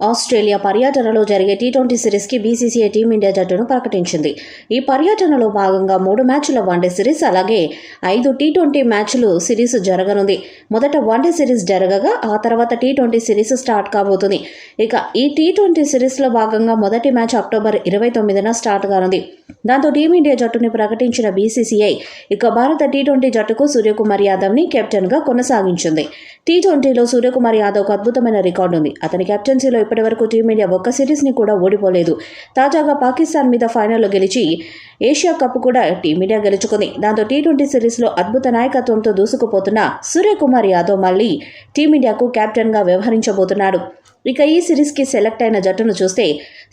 Australia పర్యటనలో జరిగే T twenty సిరీస్కి బీసీసీఐ టీమిండియా జట్టును ప్రకటించింది. ఈ పర్యటనలో భాగంగా మూడు మ్యాచ్ల వన్డే సిరీస్ అలాగే ఐదు టీ ట్వంటీ మ్యాచ్లు సిరీస్ జరగనుంది. మొదట వన్డే సిరీస్ జరగగా ఆ తర్వాత టీ ట్వంటీ సిరీస్ స్టార్ట్ కాబోతుంది. ఇక ఈ టీ ట్వంటీ సిరీస్లో భాగంగా మొదటి మ్యాచ్ అక్టోబర్ ఇరవై తొమ్మిదిన స్టార్ట్ కానుంది. దాంతో టీమిండియా జట్టుని ప్రకటించిన బీసీసీఐ ఇక భారత టీ ట్వంటీ జట్టుకు సూర్యకుమార్ యాదవ్ని కెప్టెన్గా కొనసాగించింది. టీ ట్వంటీలో సూర్యకుమార్ యాదవ్కు అద్భుతమైన రికార్డు ఉంది అతని కెప్టెన్సీలో ఇప్పటివరకు టీమిండియా ఒక్క సిరీస్ని కూడా ఓడిపోలేదు. తాజాగా పాకిస్తాన్ మీద ఫైనల్లో గెలిచి ఏషియా కప్ కూడా టీమిండియా గెలుచుకుంది. దాంతో టీ ట్వంటీ సిరీస్లో అద్భుత నాయకత్వంతో దూసుకుపోతున్న సూర్యకుమార్ యాదవ్ మళ్ళీ టీమిండియాకు కెప్టెన్గా వ్యవహరించబోతున్నాడు. ఇక ఈ సిరీస్కి సెలెక్ట్ అయిన జట్టును చూస్తే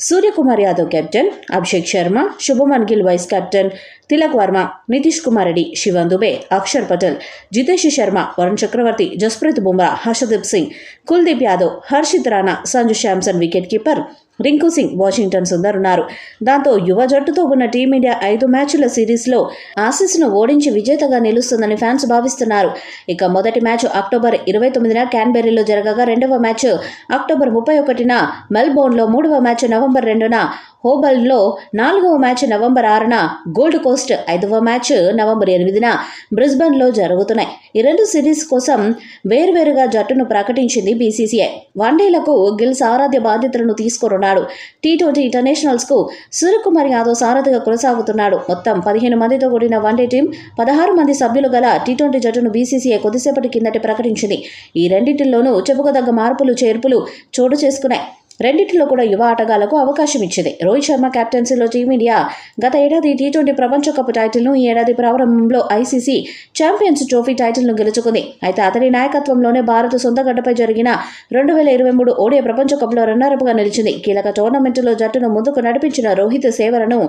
Suryakumar Yadav captain Abhishek Sharma Shubman Gill vice captain Tilak Varma Nitish Kumar Reddy Shivam Dube Axar Patel Jitesh Sharma Varun Chakravarthy Jasprit Bumrah Harshdeep Singh Kuldeep Yadav Harshit Rana Sanju Samson wicket keeper Rinku Singh Washington Sundar ఉన్నారు. దాంతో యువ జట్టుతో ఉన్న team India ఐదు మ్యాచ్ల సిరీస్లో ఆసీస్ను ఓడించి విజేతగా నిలుస్తుందని ఫ్యాన్స్ భావిస్తున్నారు. ఇక మొదటి మ్యాచ్ అక్టోబర్ ఇరవై తొమ్మిదిన క్యాన్బెర్రీలో జరగగా రెండవ మ్యాచ్ అక్టోబర్ ముప్పై ఒకటిన మెల్బోర్న్లో మూడవ మ్యాచ్ నవంబర్ రెండున హోబల్లో నాలుగవ మ్యాచ్ నవంబర్ ఆరున గోల్డ్ కోస్ట్ ఐదవ మ్యాచ్ నవంబర్ ఎనిమిదిన బ్రిస్బన్లో జరుగుతున్నాయి. ఈ రెండు సిరీస్ కోసం వేర్వేరుగా జట్టును ప్రకటించింది బీసీసీఐ. వన్డేలకు గిల్ సారథ్య బాధ్యతలను తీసుకున్నాడు. టీ ట్వంటీ ఇంటర్నేషనల్స్కు సూర్యకుమార్ యాదవ్ సారథిగా కొనసాగుతున్నాడు. మొత్తం పదిహేను మందితో కూడిన వన్డే టీం పదహారు మంది సభ్యులు గల టీ ట్వంటీ జట్టును బీసీసీఐ కొద్దిసేపటి కిందటి ప్రకటించింది. ఈ రెండింటిలోనూ చెప్పుకోదగ్గ మార్పులు చేర్పులు చోటు చేసుకున్నాయి. రెండింటిలో కూడా యువ ఆటగాళ్ళకు అవకాశం ఇచ్చింది. రోహిత్ శర్మ కెప్టెన్సీలో టీమిండియా గత ఏడాది టీ ట్వంటీ ప్రపంచ కప్ టైటిల్ను ఈ ఏడాది ప్రారంభంలో ఐసీసీ ఛాంపియన్స్ ట్రోఫీ టైటిల్ను గెలుచుకుంది. అయితే అతని నాయకత్వంలోనే భారత్ సొంత గడ్డపై జరిగిన రెండు వేల ఇరవై మూడు ఓడియా ప్రపంచ కప్లో రన్నరప్గా నిలిచింది. కీలక టోర్నమెంటులో జట్టును ముందుకు నడిపించిన రోహిత్ సేవలను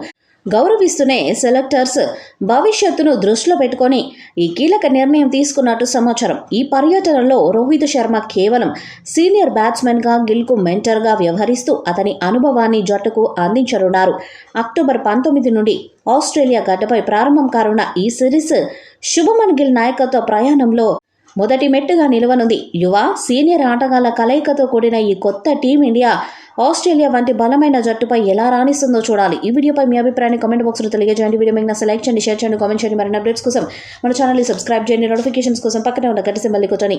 గౌరవిస్తూనే సెలెక్టర్స్ భవిష్యత్తును దృష్టిలో పెట్టుకొని ఈ కీలక నిర్ణయం తీసుకున్నట్టు సమాచారం. ఈ పర్యటనలో రోహిత్ శర్మ కేవలం సీనియర్ బ్యాట్స్మెన్గా గిల్కు మెంటర్గా వ్యవహరిస్తూ అతని అనుభవాన్ని జట్టుకు అందించనున్నారు. అక్టోబర్ పంతొమ్మిది నుండి ఆస్ట్రేలియా గడ్డపై ప్రారంభం కానున్న ఈ సిరీస్ శుభమన్ గిల్ నాయకత్వ ప్రయాణంలో మొదటి మెట్టుగా నిలవనుంది. యువ సీనియర్ ఆటగాళ్ళ కలయికతో కూడిన ఈ కొత్త టీమిండియా ఆస్ట్రేలియా వంటి బలమైన జట్టుపై ఎలా రాణిస్తుందో చూడాలి. ఈ వీడియోపై మీ అభిప్రాయాన్ని కామెంట్ బాక్స్లో తెలియజేయండి. వీడియో మీకు సెలెక్ట్ చేయండి షేర్ చేయండి కామెంట్ చేయండి. మరిన్ని అప్డేట్స్ కోసం మన ఛానల్ని సబ్స్క్రైబ్ చేయండి. నోటిఫికేషన్స్ కోసం పక్కనే ఉన్న గట్టి సింబల్ కొట్టని